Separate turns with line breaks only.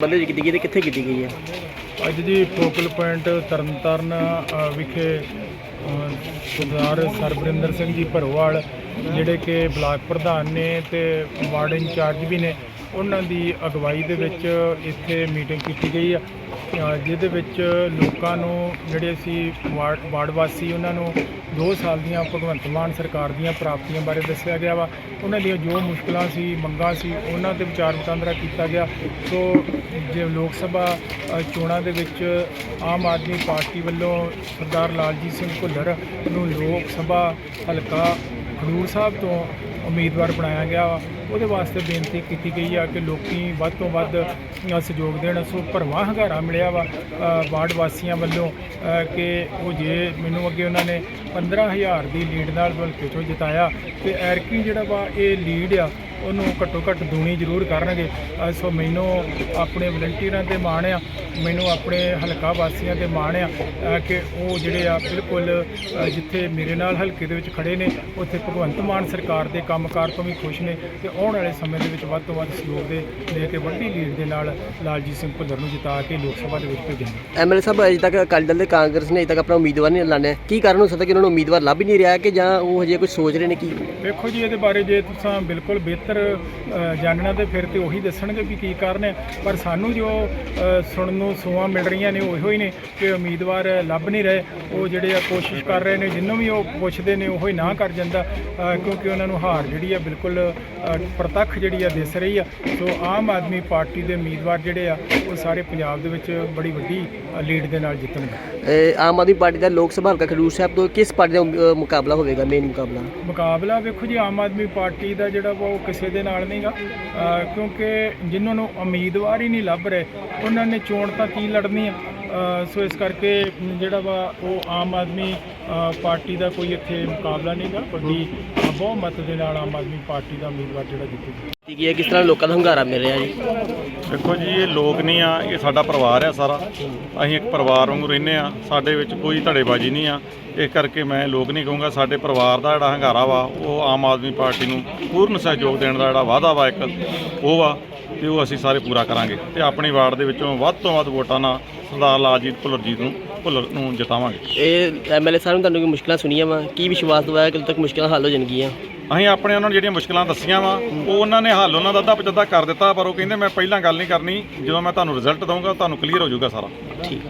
ਬੰਦੇ ਕੀਤੀ ਗਈ ਤੇ ਕਿੱਥੇ ਕੀਤੀ ਗਈ ਹੈ?
ਅੱਜ ਦੀ ਫੋਕਲ ਪੁਆਇੰਟ ਤਰਨਤਾਰਨ ਅ, ਵਿਖੇ ਅ, ਸਰਦਾਰ ਸਰਬਰਿੰਦਰ ਸਿੰਘ ਜੀ ਭਰੋਵਾਲ ਜਿਹੜੇ ਕਿ ਬਲਾਕ ਪ੍ਰਧਾਨ ਨੇ ਤੇ ਵਾਰਡ ਇੰਚਾਰਜ ਵੀ ਨੇ ਉਹਨਾਂ ਦੀ ਅਗਵਾਈ ਦੇ ਵਿੱਚ ਇੱਥੇ ਮੀਟਿੰਗ ਕੀਤੀ ਗਈ ਆ। ਜਿਹਦੇ ਵਿੱਚ ਲੋਕਾਂ ਨੂੰ ਜਿਹੜੇ ਅਸੀਂ ਵਾਰਡ ਵਾਰਡ ਵਾਸੀ, ਉਹਨਾਂ ਨੂੰ 2 ਸਾਲ ਦੀਆਂ ਭਗਵੰਤ ਮਾਨ ਸਰਕਾਰ ਦੀਆਂ ਪ੍ਰਾਪਤੀਆਂ ਬਾਰੇ ਦੱਸਿਆ ਗਿਆ ਵਾ। ਉਹਨਾਂ ਦੀਆਂ ਜੋ ਮੁਸ਼ਕਲਾਂ ਸੀ, ਮੰਗਾਂ ਸੀ, ਉਹਨਾਂ ਤੇ ਵਿਚਾਰ ਵਟਾਂਦਰਾ ਕੀਤਾ ਗਿਆ। ਸੋ ਜੇ ਲੋਕ ਸਭਾ ਚੋਣਾਂ ਦੇ ਵਿੱਚ ਆਮ ਆਦਮੀ ਪਾਰਟੀ ਵੱਲੋਂ ਸਰਦਾਰ ਲਾਲਜੀਤ ਸਿੰਘ ਭੁੱਲਰ ਨੂੰ ਲੋਕ ਸਭਾ ਹਲਕਾ ਖਡੂਰ ਸਾਹਿਬ ਤੋਂ ਉਮੀਦਵਾਰ ਬਣਾਇਆ ਗਿਆ ਵਾ। ਉਹਦੇ ਵਾਸਤੇ ਬੇਨਤੀ ਕੀਤੀ ਗਈ ਆ ਕਿ ਲੋਕੀ ਵੱਧ ਤੋਂ ਵੱਧ ਸਹਿਯੋਗ ਦੇਣ। ਸੋ ਭਰਵਾਂ ਹੰਗਾਰਾ ਮਿਲਿਆ ਵਾ ਵਾਰਡ ਵਾਸੀਆਂ ਵੱਲੋਂ ਕਿ ਉਹ ਜੇ ਮੈਨੂੰ ਅੱਗੇ ਉਹਨਾਂ ਨੇ 15000 ਦੀ ਲੀਡ ਨਾਲ ਹਲਕੇ ਚੋਂ ਜਿਤਾਇਆ ਤੇ ਐਰਕੀ ਜਿਹੜਾ ਵਾ ਇਹ ਲੀਡ ਆ, ਉਹਨੂੰ ਘੱਟੋ ਘੱਟ ਦੂਣੀ ਜ਼ਰੂਰ ਕਰਨਗੇ। ਸੋ ਮੈਨੂੰ ਆਪਣੇ ਵਲੰਟੀਅਰਾਂ ਤੇ ਮਾਣ ਆ, ਮੈਨੂੰ ਆਪਣੇ ਹਲਕਾ ਵਾਸੀਆਂ ਤੇ ਮਾਣ ਆ ਕਿ ਉਹ ਜਿਹੜੇ ਆ ਬਿਲਕੁਲ ਜਿੱਥੇ ਮੇਰੇ ਨਾਲ ਹਲਕੇ ਦੇ ਵਿੱਚ ਖੜੇ ਨੇ, ਉੱਥੇ ਭਗਵੰਤ ਮਾਨ ਸਰਕਾਰ ਦੇ ਕੰਮਕਾਰ ਤੋਂ ਵੀ ਖੁਸ਼ ਨੇ ਤੇ ਆਉਣ ਵਾਲੇ ਸਮੇਂ ਦੇ ਵਿੱਚ ਵੱਧ ਤੋਂ ਵੱਧ ਸਹਿਯੋਗ ਦੇ ਦੇ ਕੇ ਵੱਡੀ ਲੀਡ ਦੇ ਨਾਲ ਲਾਲਜੀਤ ਸਿੰਘ ਭੁੱਲਰ ਨੂੰ ਜਿਤਾ ਕੇ ਲੋਕ ਸਭਾ ਦੇ ਵਿੱਚ ਭੇਜਾਂਗੇ।
ਐਮਐਲਏ ਸਾਹਿਬ ਅਜੇ ਤੱਕ ਅਕਾਲੀ ਦਲ ਤੇ ਕਾਂਗਰਸ ਨੇ ਅਜੇ ਤੱਕ ਆਪਣਾ ਉਮੀਦਵਾਰ ਨਹੀਂ ਐਲਾਨਿਆ। ਕੀ ਕਾਰਨ ਹੋ ਸਕਦਾ ਕਿ ਉਹਨਾਂ ਨੂੰ ਉਮੀਦਵਾਰ ਲੱਭ ਹੀ ਨਹੀਂ ਰਿਹਾ ਕਿ ਜਾਂ ਉਹ ਹਜੇ ਕੁਝ ਸੋਚ ਰਹੇ ਨੇ ਕੀ?
ਵੇਖੋ ਜੀ ਇਹਦੇ ਬਾਰੇ ਜੇ ਤੁਸੀਂ ਬਿਲਕੁਲ ਬਿਹਤਰ ਅ, ਜਾਣਨਾ ਤੇ ਫਿਰ ਤੇ ਉਹੀ ਦੱਸਣਗੇ ਵੀ ਕੀ ਕਾਰਨ ਹੈ। ਪਰ ਸਾਨੂੰ ਜੋ ਅ, ਸੁਣਨ ਨੂੰ ਸੂਆਂ ਮਿਲ ਰਹੀਆਂ ਨੇ ਉਹ ਹੀ ਨੇ ਕਿ ਉਮੀਦਵਾਰ ਲੱਭ ਨਹੀਂ ਰਹੇ। ਉਹ ਜਿਹੜੇ ਆ ਕੋਸ਼ਿਸ਼ ਕਰ ਰਹੇ ਨੇ ਜਿੰਨੂੰ ਵੀ ਉਹ ਪੁੱਛਦੇ ਨੇ ਉਹੋ ਹੀ ਨਾ ਕਰ ਜਾਂਦਾ ਅ, ਕਿਉਂਕਿ ਉਹਨਾਂ ਨੂੰ ਹਾਰ ਜਿਹੜੀ ਆ ਬਿਲਕੁਲ ਅ, ਪ੍ਰਤੱਖ ਜਿਹੜੀ ਆ ਦਿਸ ਰਹੀ ਆ। ਸੋ ਆਮ ਆਦਮੀ ਪਾਰਟੀ ਦੇ ਉਮੀਦਵਾਰ ਜਿਹੜੇ ਆ ਉਹ ਸਾਰੇ ਪੰਜਾਬ ਦੇ ਵਿੱਚ ਬੜੀ ਵੱਡੀ ਲੀਡ ਦੇ ਨਾਲ ਜਿੱਤਣਗੇ।
ਇਹ ਆਮ ਆਦਮੀ ਪਾਰਟੀ ਦਾ ਲੋਕ ਸਭਾ ਹਲਕਾ ਖਡੂਰ ਸਾਹਿਬ ਤੋਂ ਕਿਸ ਪਾਰਟੀ ਦਾ ਮੁਕਾਬਲਾ ਹੋਵੇਗਾ ਮੇਨ ਮੁਕਾਬਲਾ?
ਮੁਕਾਬਲਾ ਵੇਖੋ ਜੀ ਆਮ ਆਦਮੀ ਪਾਰਟੀ ਦਾ ਜਿਹੜਾ ਉਹ ਕਿਸੇ ਦੇ ਨਾਲ ਨਹੀਂਗਾ। ਕਿਉਂਕਿ ਜਿਨ੍ਹਾਂ ਨੂੰ ਉਮੀਦਵਾਰ ਹੀ ਨਹੀਂ ਲੱਭ ਰਹੇ ਉਹਨਾਂ ਨੇ ਚੋਣ ਤਾਂ ਕੀ ਲੜਨੀ ਆ? ਸੋ ਇਸ ਕਰਕੇ ਜਿਹੜਾ ਵਾ ਉਹ ਆਮ ਆਦਮੀ ਪਾਰਟੀ ਦਾ ਕੋਈ ਇੱਥੇ ਮੁਕਾਬਲਾ ਨਹੀਂਗਾ ਵੱਡੀ ਬਹੁਮਤ ਦੇ ਨਾਲ ਆਮ ਆਦਮੀ ਪਾਰਟੀ ਦਾ ਉਮੀਦਵਾਰ ਜਿਹੜਾ ਜਿੱਤੇਗਾ
ਕੀ ਹੈ? ਕਿਸ ਤਰ੍ਹਾਂ ਲੋਕਾਂ ਦਾ ਹੰਗਾਰਾ ਮਿਲ ਰਿਹਾ ਜੀ?
ਦੇਖੋ ਜੀ ਇਹ ਲੋਕ ਨਹੀਂ ਆ ਇਹ ਸਾਡਾ ਪਰਿਵਾਰ ਆ ਸਾਰਾ। ਅਸੀਂ ਇੱਕ ਪਰਿਵਾਰ ਵਾਂਗੂ ਰਹਿੰਦੇ ਆ ਸਾਡੇ ਵਿੱਚ ਕੋਈ ਧੜੇਬਾਜ਼ੀ ਨਹੀਂ ਆ। ਇਸ ਕਰਕੇ ਮੈਂ ਲੋਕ ਨਹੀਂ ਕਹੂੰਗਾ ਸਾਡੇ ਪਰਿਵਾਰ ਦਾ ਜਿਹੜਾ ਹੰਗਾਰਾ ਵਾ ਉਹ ਆਮ ਆਦਮੀ ਪਾਰਟੀ ਨੂੰ ਪੂਰਨ ਸਹਿਯੋਗ ਦੇਣ ਦਾ ਜਿਹੜਾ ਵਾਅਦਾ ਵਾ ਇੱਕ ਉਹ ਵਾ। ਤੇ ਉਹ ਅਸੀਂ ਸਾਰੇ ਪੂਰਾ ਕਰਾਂਗੇ ਤੇ ਆਪਣੀ ਵਾਰਡ ਦੇ ਵਿੱਚੋਂ ਵੱਧ ਤੋਂ ਵੱਧ ਵੋਟਾਂ ਨਾਲ ਸਰਦਾਰ ਲਾਲਜੀਤ ਭੁੱਲਰ ਜੀ ਨੂੰ ਭੁੱਲਰ ਨੂੰ ਜਿਤਾਵਾਂਗੇ।
ਇਹ ਐਮਐਲਏ ਸਾਹਿਬ ਨੇ ਤੁਹਾਨੂੰ ਕੀ ਮੁਸ਼ਕਲਾਂ ਸੁਣੀਆਂ ਵਾ? ਕੀ ਵਿਸ਼ਵਾਸ ਦਵਾਇਆ ਕਿ ਉਦੋਂ ਤੱਕ ਮੁਸ਼ਕਲਾਂ ਹੱਲ ਹੋ ਜਾਣਗੀਆਂ?
ਅਸੀਂ ਆਪਣੇ ਉਹਨਾਂ ਨੂੰ ਜਿਹੜੀਆਂ ਮੁਸ਼ਕਲਾਂ ਦੱਸੀਆਂ ਵਾ ਉਹ ਉਹਨਾਂ ਨੇ ਹੱਲ ਉਹਨਾਂ ਦਾ ਅੱਧਾ ਪਚੱਧਾ ਕਰ ਦਿੱਤਾ ਪਰ ਉਹ ਕਹਿੰਦੇ ਮੈਂ ਪਹਿਲਾਂ ਗੱਲ ਨਹੀਂ ਕਰਨੀ ਜਦੋਂ ਮੈਂ ਤੁਹਾਨੂੰ ਰਿਜ਼ਲਟ ਦਊਂਗਾ ਤੁਹਾਨੂੰ ਕਲੀਅਰ ਹੋ ਜਾਊਗਾ ਸਾਰਾ।
ਠੀਕ।